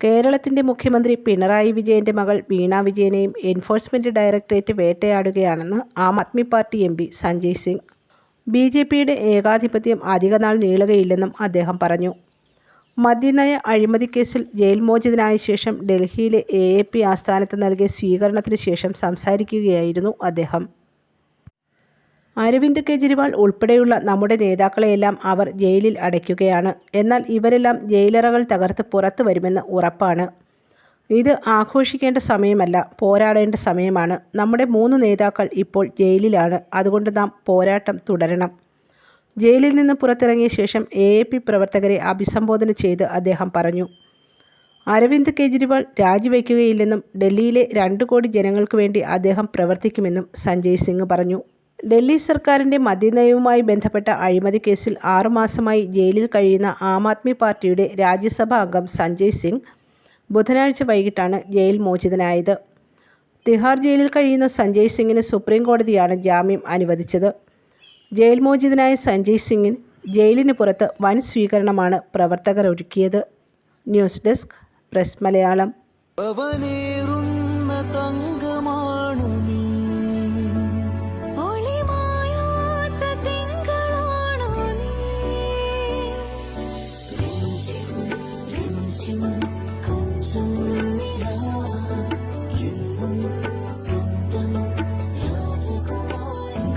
കേരളത്തിന്റെ മുഖ്യമന്ത്രി പിണറായി വിജയന്റെ മകൾ വീണ വിജയനെയും enforcement directorate വേട്ടയാടുകയാണെന്ന് Aam Aadmi Party M P Sanjay Singh. B. J. പിയുടെ ഏകാധിപത്യം അധികനാൾ നീളുകയില്ലെന്നും അദ്ദേഹം പറഞ്ഞു. മദ്യനയ അഴിമതിക്കേസിൽ ജയിൽ മോചിതനായ ശേഷം ഡൽഹിയിലെ എ. എ. പി. ആസ്ഥാനത്ത് നൽകിയ സ്വീകരണത്തിന് ശേഷം സംസാരിക്കുകയായിരുന്നു അദ്ദേഹം. അരവിന്ദ് കെജ്രിവാൾ ഉൾപ്പെടെയുള്ള നമ്മുടെ നേതാക്കളെയെല്ലാം അവർ ജയിലിൽ അടയ്ക്കുകയാണ്. എന്നാൽ ഇവരെല്ലാം ജയിലറകൾ തകർത്ത് പുറത്തു വരുമെന്ന് ഉറപ്പാണ്. ഇത് ആഘോഷിക്കേണ്ട സമയമല്ല, പോരാടേണ്ട സമയമാണ്. നമ്മുടെ മൂന്ന് നേതാക്കൾ ഇപ്പോൾ ജയിലിലാണ്. അതുകൊണ്ട് നാം പോരാട്ടം തുടരണം. ജയിലിൽ നിന്ന് പുറത്തിറങ്ങിയ ശേഷം എ. എ. പി. പ്രവർത്തകരെ അഭിസംബോധന ചെയ്ത് അദ്ദേഹം പറഞ്ഞു. അരവിന്ദ് കെജ്രിവാൾ രാജിവയ്ക്കുകയില്ലെന്നും ഡൽഹിയിലെ രണ്ട് കോടി ജനങ്ങൾക്ക് വേണ്ടി അദ്ദേഹം പ്രവർത്തിക്കുമെന്നും സഞ്ജയ് സിംഗ് പറഞ്ഞു. ഡൽഹി സർക്കാരിന്റെ മദ്യനയവുമായി ബന്ധപ്പെട്ട അഴിമതി കേസിൽ ആറുമാസമായി ജയിലിൽ കഴിയുന്ന ആം ആദ്മി പാർട്ടിയുടെ രാജ്യസഭാ അംഗം സഞ്ജയ് സിംഗ് ബുധനാഴ്ച വൈകിട്ടാണ് ജയിൽ മോചിതനായത്. തിഹാർ ജയിലിൽ കഴിയുന്ന സഞ്ജയ് സിംഗിന് സുപ്രീം കോടതിയാണ് ജാമ്യം അനുവദിച്ചത്. ജയിൽ മോചിതനായ സഞ്ജയ് സിംഗിന് ജയിലിന് പുറത്ത് വൻ സ്വീകരണമാണ് പ്രവർത്തകർ ഒരുക്കിയത്. News desk press Malayalam